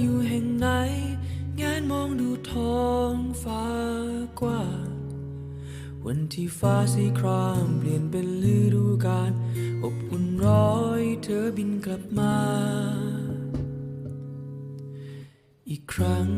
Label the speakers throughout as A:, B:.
A: อยู่แห่งไหนแงนมองดูท้องฟ้ากว้างวันที่ฟ้าสีครามเปลี่ยนเป็นฤดูกาลอบอุ่นร้อยเธอบินกลับมา อีกครั้ง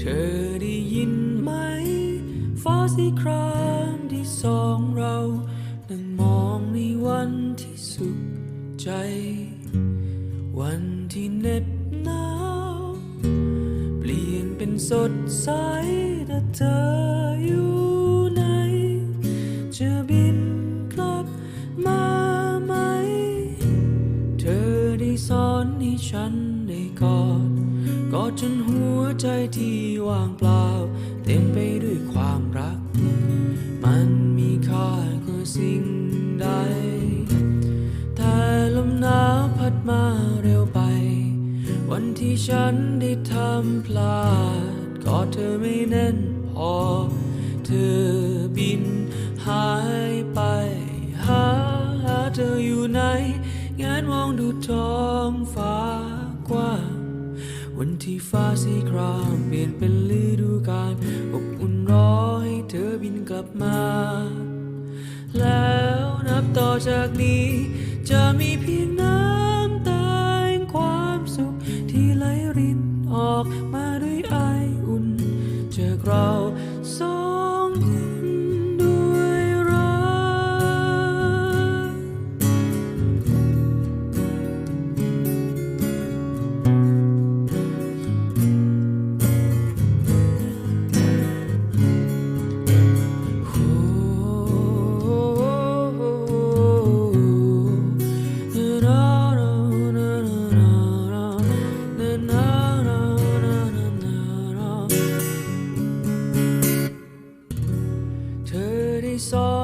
A: เธอได้ยินไหม ฟ้าสีครามที่สองเรานั่งมองในวันที่สุขใจ วันที่เหน็บหนาวเปลี่ยนเป็นสดใสแต่เธออยู่ไหนจะบินกลับมาไหม เธอได้สอนให้ฉันได้กอด กอดจนหัวใจที่ว่างเปล่า เต็มไปด้วยความรัก มันมีค่ากว่าสิ่งใด แต่ลมหนาวพัดมาเร็วไป วันที่ฉันได้ทำพลาดกอดเธอไม่แน่นพอ เธอบินหายไปหาเธออยู่ไหนงานมองดูท้องฟ้ากว้าง วันที่ฟ้าสีครามเปลี่ยนเป็นฤดูกาลอบอุ่นรอให้เธอบินกลับมา แล้วนับต่อจากนี้จะมีเพียง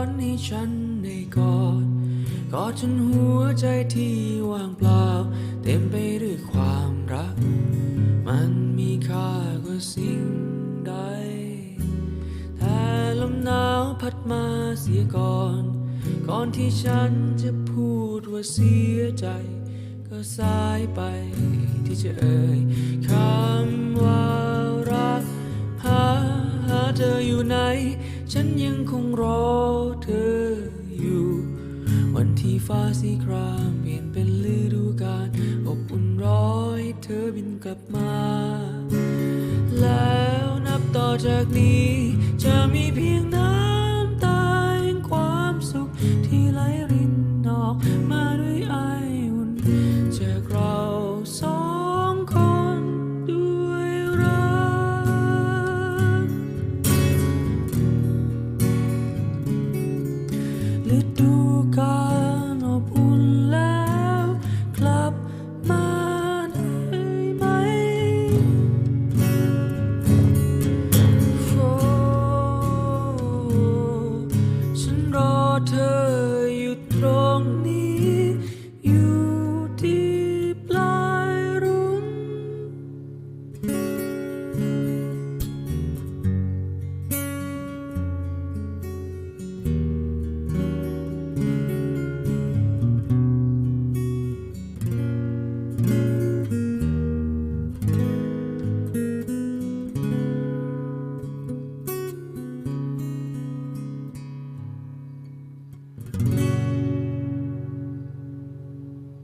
A: อนให้ฉันได้กอดกอดจนหัวใจที่ว่างเปล่า เต็มไปด้วยความรัก มันมีค่ากว่าสิ่งใด แต่ลมหนาวพัดมาเสียก่อน ก่อนที่ฉันจะพูดว่าเสียใจ ก็สายไปที่จะเอ่ยคำว่ารัก หาหาเธออยู่ไหน ฉันยังคงรอ ที่ฟ้าสีครามเปลี่ยนเป็นฤดูกาลอบอุ่นร้อยเธอบินกลับมา แล้วนับต่อจากนี้ จะมีเพียงน้ำตาแห่งความสุขที่ไหลรินออกมาด้วยไออุ่นจากเราสองคนด้วยรักฤดู เธออยู่ตรงนี้